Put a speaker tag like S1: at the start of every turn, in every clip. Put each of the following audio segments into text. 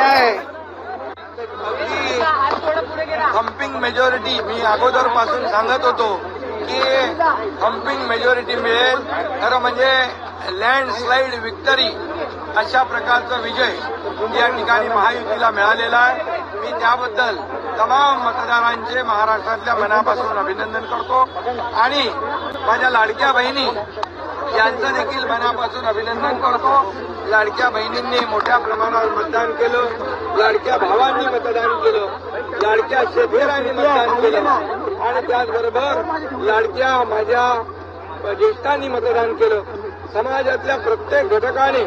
S1: क्या है?
S2: Humping majority मी अगोदरपासून सांगत होतो की हम्पिंग मेजॉरिटी मिळेल. खरं म्हणजे लँडस्लाईड विक्टरी अशा प्रकारचा विजय या ठिकाणी महायुतीला मिळालेला आहे. मी त्याबद्दल तमाम मतदारांचे महाराष्ट्रातल्या मनापासून अभिनंदन करतो. आणि माझ्या लाडक्या बहिणी यांचं देखील मनापासून अभिनंदन करतो. लाडक्या बहिणींनी मोठ्या प्रमाणावर मतदान केलं. लाडक्या भावांनी मतदान केलं. लाडक्या शेफेरांनी मतदान केलं. आणि त्याचबरोबर लाडक्या माझ्या ज्येष्ठांनी मतदान केलं. समाजातल्या प्रत्येक घटकाने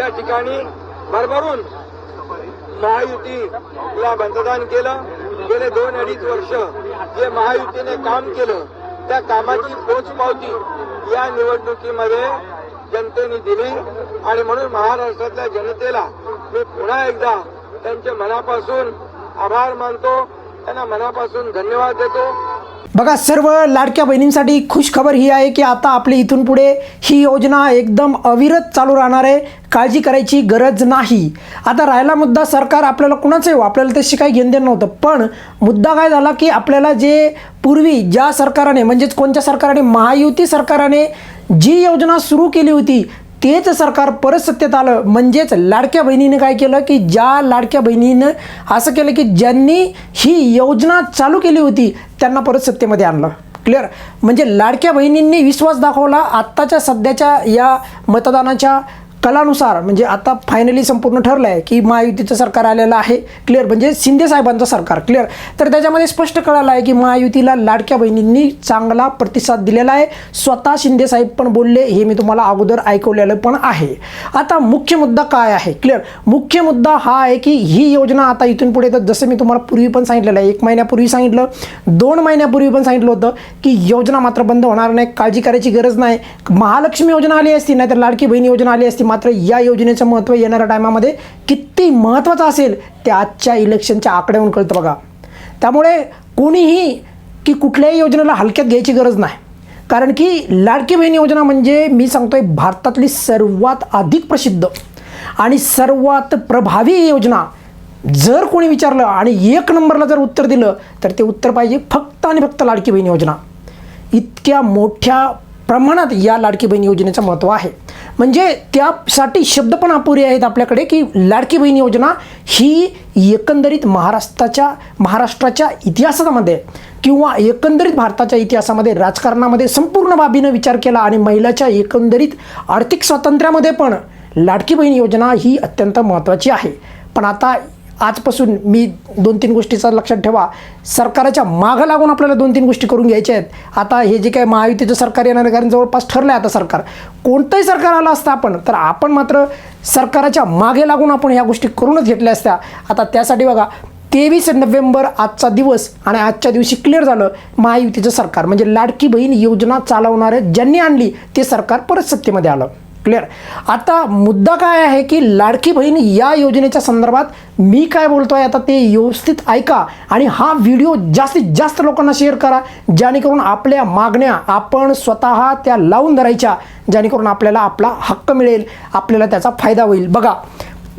S2: या ठिकाणी भरभरून महायुतीला मतदान केलं. गेले दोन अडीच वर्ष जे महायुतीने काम केलं त्या कामाची पोचपावती या निवडणुकीमध्ये जनतेने दिली. आणि म्हणून महाराष्ट्रातल्या जनतेला मी पुन्हा एकदा त्यांचे मनापासून आभार मानतो. त्यांना मनापासून धन्यवाद देतो.
S3: बघा सर्व लाडक्या बहिणींसाठी खुश खबर ही आहे की आता आपली इथून पुढे ही योजना एकदम अविरत चालू राहणार आहे. काळजी करायची गरज नाही. आता राहिला मुद्दा सरकार आपल्याला कुणाचं येऊ हो, आपल्याला त्याशी काही घेणं देणं नव्हतं. पण मुद्दा काय झाला की आपल्याला जे पूर्वी ज्या सरकाराने म्हणजेच कोणत्या सरकाराने महायुती सरकाराने जी योजना सुरू केली होती तेच सरकार परत सत्तेत आलं. म्हणजेच लाडक्या बहिणीनं काय केलं की ज्या लाडक्या बहिणीनं असं केलं की ज्यांनी ही योजना चालू केली होती त्यांना परत सत्तेमध्ये आणलं. क्लिअर म्हणजे लाडक्या बहिणींनी विश्वास दाखवला. आत्ताच्या सध्याच्या या मतदानाच्या कलानुसार म्हणजे आता फायनली संपूर्ण ठरलं आहे की महायुतीचं सरकार आलेलं आहे क्लिअर म्हणजे शिंदे साहेबांचं सरकार क्लिअर तर त्याच्यामध्ये स्पष्ट कळालं आहे की महायुतीला लाडक्या बहिणींनी चांगला प्रतिसाद दिलेला आहे. स्वतः शिंदे साहेब पण बोलले हे मी तुम्हाला अगोदर ऐकवलेलं पण आहे. आता मुख्य मुद्दा काय आहे क्लिअर मुख्य मुद्दा हा आहे की ही योजना आता इथून पुढे तर जसं मी तुम्हाला पूर्वी पण सांगितलेलं आहे एक महिन्यापूर्वी सांगितलं दोन महिन्यापूर्वी पण सांगितलं होतं की योजना मात्र बंद होणार नाही काळजी करायची गरज नाही. महालक्ष्मी योजना आली असती नाहीतर लाडकी बहीण योजना आली असती मात्र या योजनेचं महत्त्व येणाऱ्या टायमामध्ये किती महत्त्वाचं असेल ते आजच्या इलेक्शनच्या आकड्यावरून कळतं बघा. त्यामुळे कोणीही की कुठल्याही योजनेला हलक्यात घ्यायची गरज नाही. कारण की लाडकी बहीण योजना म्हणजे मी सांगतोय भारतातली सर्वात अधिक प्रसिद्ध आणि सर्वात प्रभावी योजना. जर कोणी विचारलं आणि एक नंबरला जर उत्तर दिलं तर ते उत्तर पाहिजे फक्त आणि फक्त लाडकी बहीण योजना. इतक्या मोठ्या प्रमाणात या लाडकी बहीण योजनेचं महत्त्व आहे. म्हणजे त्यासाठी शब्द पण अपुरे आहेत आपल्याकडे की लाडकी बहीण योजना ही एकंदरीत महाराष्ट्राच्या महाराष्ट्राच्या इतिहासामध्ये किंवा एकंदरीत भारताच्या इतिहासामध्ये राजकारणामध्ये संपूर्ण बाबीनं विचार केला आणि महिलाच्या एकंदरीत आर्थिक स्वातंत्र्यामध्ये पण लाडकी बहीण योजना ही अत्यंत महत्त्वाची आहे. पण आता आजपासून मी दोन तीन गोष्टीचा लक्षात ठेवा. सरकारच्या मागं लागून आपल्याला दोन तीन गोष्टी करून घ्यायच्या आहेत. आता हे जे काही महायुतीचं सरकार येणार कारण जवळपास ठरलं आहे आता सरकार. कोणतंही सरकार आलं असतं आपण तर आपण मात्र सरकाराच्या मागे लागून आपण ह्या गोष्टी करूनच घेतल्या असत्या. आता त्यासाठी बघा तेवीस नोव्हेंबर आजचा दिवस आणि आजच्या दिवशी क्लिअर झालं महायुतीचं सरकार. म्हणजे लाडकी बहीण योजना चालवणारं ज्यांनी आणली ते सरकार परत सत्तेमध्ये आलं. क्लिअर आता मुद्दा काय आहे की लाडकी बहीण या योजनेच्या संदर्भात मी काय बोलतो आहे आता ते व्यवस्थित ऐका आणि हा व्हिडिओ जास्तीत जास्त लोकांना शेअर करा जेणेकरून आपल्या मागण्या आपण स्वतः त्या लावून धरायच्या जेणेकरून आपल्याला आपला हक्क मिळेल आपल्याला त्याचा फायदा होईल. बघा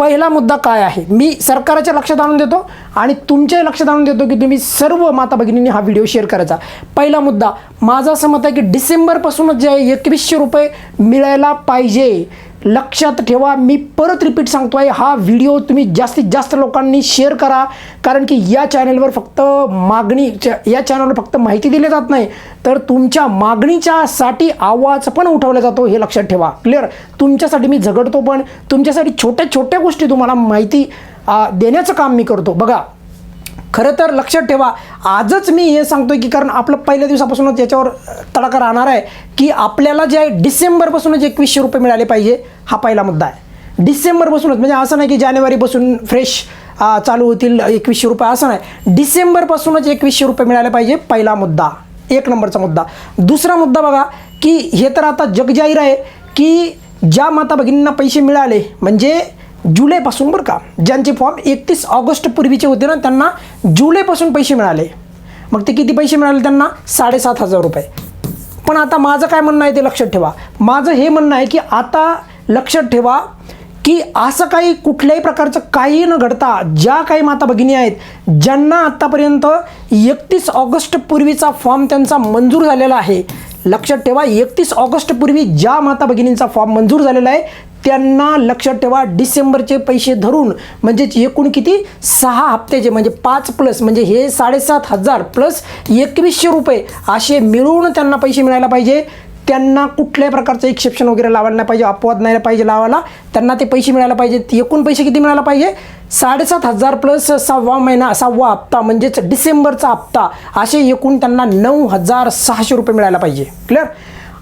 S3: पहिला मुद्दा काय आहे? मी सरकारच्या लक्षात आणून देतो आणि तुमच्याही लक्षात आणून देतो की तुम्ही सर्व माता भगिनींनी हा व्हिडिओ शेअर करायचा. पहिला मुद्दा माझं असं मत आहे की डिसेंबरपासूनच जे आहे एकवीसशे रुपये मिळायला पाहिजे. लक्षात ठेवा. मी परत रिपीट सांगतो आहे हा व्हिडिओ तुम्ही जास्तीत जास्त लोकांनी शेअर करा. कारण की या चॅनलवर फक्त मागणी या चॅनलवर फक्त माहिती दिली जात नाही. तर तुमच्या मागणीच्यासाठी आवाज पण उठवला जातो हे लक्षात ठेवा. क्लिअर तुमच्यासाठी मी झगडतो पण तुमच्यासाठी छोट्या छोट्या गोष्टी तुम्हाला माहिती देण्याचं काम मी करतो. बघा खरं तर लक्षात ठेवा आजच मी हे सांगतोय की कारण आपलं पहिल्या दिवसापासूनच याच्यावर तडाखा राहणार आहे की आपल्याला जे आहे डिसेंबरपासूनच एकवीसशे रुपये मिळाले पाहिजे हा पहिला मुद्दा आहे. डिसेंबरपासूनच म्हणजे असं नाही की जानेवारीपासून फ्रेश चालू होतील एकवीसशे रुपये असं नाही. डिसेंबरपासूनच एकवीसशे रुपये मिळाले पाहिजे पहिला मुद्दा एक नंबरचा मुद्दा. दुसरा मुद्दा बघा की हे तर आता जगजाहीर आहे की ज्या माता भगिनींना पैसे मिळाले म्हणजे जुलैपासून बरं का ज्यांचे फॉर्म एकतीस ऑगस्ट पूर्वीचे होते ना त्यांना जुलैपासून पैसे मिळाले. मग ते किती पैसे मिळाले त्यांना? साडेसात हजार रुपये. पण आता माझं काय म्हणणं आहे ते लक्षात ठेवा. माझं हे म्हणणं आहे की आता लक्षात ठेवा की असं काही कुठल्याही प्रकारचं काही न घडता ज्या काही माता भगिनी आहेत ज्यांना आत्तापर्यंत एकतीस ऑगस्ट पूर्वीचा फॉर्म त्यांचा मंजूर झालेला आहे लक्षात ठेवा एकतीस ऑगस्ट पूर्वी ज्या माता भगिनींचा फॉर्म मंजूर झालेला आहे त्यांना लक्षात ठेवा डिसेंबरचे पैसे धरून म्हणजेच एकूण किती? सहा हप्त्याचे म्हणजे पाच प्लस म्हणजे हे साडेसात हजार प्लस एकवीसशे रुपये असे मिळून त्यांना पैसे मिळायला पाहिजे. त्यांना कुठल्याही प्रकारचं एक्सेप्शन वगैरे लावायला नाही पाहिजे अपवाद नाही पाहिजे लावायला. त्यांना ते पैसे मिळायला पाहिजेत एकूण पैसे किती मिळायला पाहिजे? साडेसात हजार प्लस सहावा महिना सहावा हप्ता म्हणजेच डिसेंबरचा हप्ता असे एकूण त्यांना नऊ हजार सहाशे रुपये मिळायला पाहिजे. क्लिअर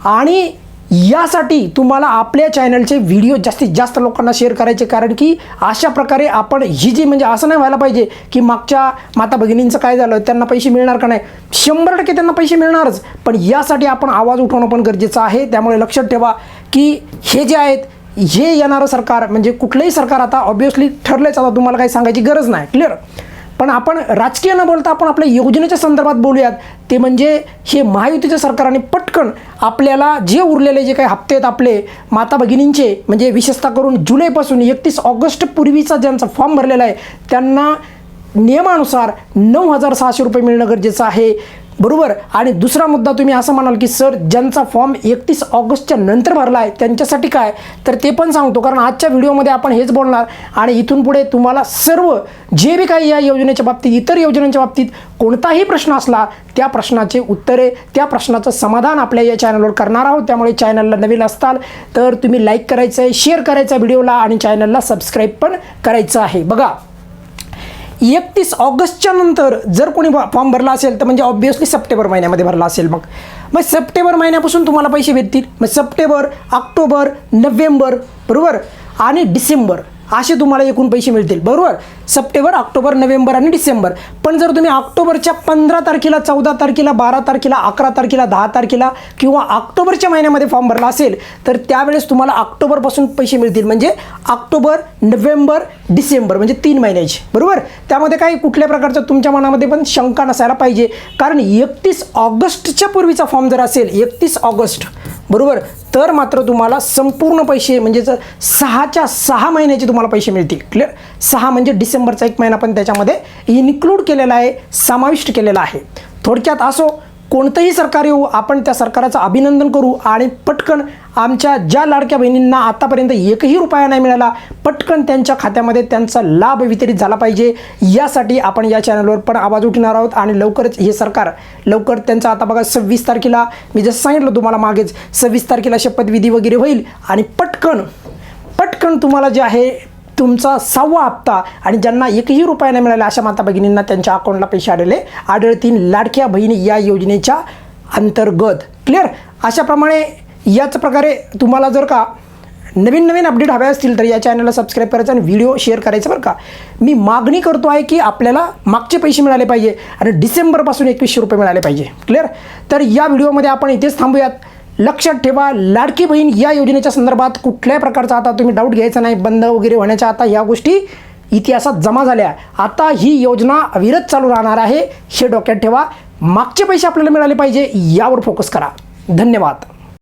S3: आणि यासाठी तुम्हाला आपल्या चॅनलचे व्हिडिओ जास्तीत जास्त लोकांना शेअर करायचे. कारण की अशा प्रकारे आपण ही जी म्हणजे असं नाही व्हायला पाहिजे की मागच्या माता भगिनींचं काय झालं त्यांना पैसे मिळणार का नाही? शंभर टक्के त्यांना पैसे मिळणारच. पण यासाठी आपण आवाज उठवणं पण गरजेचं आहे. त्यामुळे लक्षात ठेवा की हे जे आहेत हे येणारं सरकार म्हणजे कुठलंही सरकार आता ऑब्विसली ठरलंच आता तुम्हाला काही सांगायची गरज नाही. क्लिअर पण आपण राजकीय न बोलता आपण आपल्या योजनेच्या संदर्भात बोलूयात. ते म्हणजे हे महायुतीचं सरकारने पटकन आपल्याला जे उरलेले जे काही हप्ते आहेत आपले माता भगिनींचे म्हणजे विशेषतः करून जुलैपासून एकतीस ऑगस्ट पूर्वीचा ज्यांचा फॉर्म भरलेला आहे त्यांना नियमानुसार नऊ हजार सहाशे रुपये मिळणं गरजेचं आहे. बरोबर? आणि दुसरा मुद्दा तुम्ही असं म्हणाल की सर ज्यांचा फॉर्म एकतीस ऑगस्टच्या नंतर भरला आहे त्यांच्यासाठी काय? तर ते पण सांगतो कारण आजच्या व्हिडिओमध्ये आपण हेच बोलणार. आणि इथून पुढे तुम्हाला सर्व जे बी काही या योजनेच्या बाबतीत इतर योजनांच्या बाबतीत कोणताही प्रश्न असला त्या प्रश्नाचे उत्तरे त्या प्रश्नाचं समाधान आपल्या या चॅनलवर करणार आहोत. त्यामुळे चॅनलला नवीन असताल तर तुम्ही लाईक करायचं आहे शेअर करायचं आहे व्हिडिओला आणि चॅनलला सबस्क्राईब पण करायचं आहे. बघा. एकतीस ऑगस्टच्या नंतर जर कोणी फॉर्म भरला असेल तर म्हणजे ऑब्विसली सप्टेंबर महिन्यामध्ये भरला असेल मग. मग सप्टेंबर महिन्यापासून तुम्हाला पैसे भेटतील. मग सप्टेंबर ऑक्टोबर नोव्हेंबर बरोबर? आणि डिसेंबर. असे तुम्हाला एकूण पैसे मिळतील. बरोबर? सप्टेंबर ऑक्टोबर नोव्हेंबर आणि डिसेंबर. पण जर तुम्ही ऑक्टोबरच्या पंधरा तारखेला चौदा तारखेला बारा तारखेला अकरा तारखेला दहा तारखेला किंवा ऑक्टोबरच्या महिन्यामध्ये फॉर्म भरला असेल तर त्यावेळेस तुम्हाला ऑक्टोबरपासून पैसे मिळतील. म्हणजे ऑक्टोबर नोव्हेंबर डिसेंबर म्हणजे तीन महिन्याचे. बरोबर? त्यामध्ये काही कुठल्या प्रकारचं तुमच्या मनामध्ये पण शंका नसायला पाहिजे. कारण एकतीस ऑगस्टच्या पूर्वीचा फॉर्म जर असेल एकतीस ऑगस्ट बरोबर? तर मात्र तुम्हाला संपूर्ण पैसे म्हणजे जर सहाच्या सहा महिन्याचे तुम्हाला पैसे मिळतील. क्लिअर सहा म्हणजे डिसेंबरचा एक महिना पण त्याच्यामध्ये इन्क्लूड केलेला आहे समाविष्ट केलेला आहे. थोडक्यात असो कोणतंही सरकार येऊ आपण त्या सरकाराचं अभिनंदन करू आणि पटकन आमच्या ज्या लाडक्या बहिणींना आतापर्यंत एकही रुपया नाही मिळाला पटकन त्यांच्या खात्यामध्ये त्यांचा लाभ वितरित झाला पाहिजे. यासाठी आपण या चॅनलवर पण आवाज उठणार आहोत आणि लवकरच हे सरकार लवकर त्यांचं आता बघा सव्वीस तारखेला मी जसं सांगितलं तुम्हाला मागेच सव्वीस तारखेला शपथविधी वगैरे होईल आणि पटकन पटकन तुम्हाला जे आहे तुमचा सहावा हप्ता आणि ज्यांना एकही रुपया नाही मिळाला अशा माता भगिनींना त्यांच्या अकाउंटला पैसे आढळले. आढळतील लाडक्या बहिणी या योजनेच्या अंतर्गत. क्लिअर अशाप्रमाणे याच प्रकारे तुम्हाला जर का नवीन नवीन अपडेट हवे असतील तर या चॅनलला सबस्क्राईब करायचं आणि व्हिडिओ शेअर करायचं बरं का. मी मागणी करतो आहे की आपल्याला मागचे पैसे मिळाले पाहिजे आणि डिसेंबरपासून एकवीसशे रुपये मिळाले पाहिजे. क्लिअर तर या व्हिडिओमध्ये आपण इथेच थांबूयात. लक्षात ठेवा लाडकी बहीण या योजनेच्या संदर्भात कुठल्याही प्रकारचा आता तुम्ही डाऊट घ्यायचा नाही बंद वगैरे होण्याच्या आता या गोष्टी इतिहासात जमा झाल्या. आता ही योजना अविरत चालू राहणार आहे हे डोक्यात ठेवा. मागचे पैसे आपल्याला मिळाले पाहिजे यावर फोकस करा. धन्यवाद.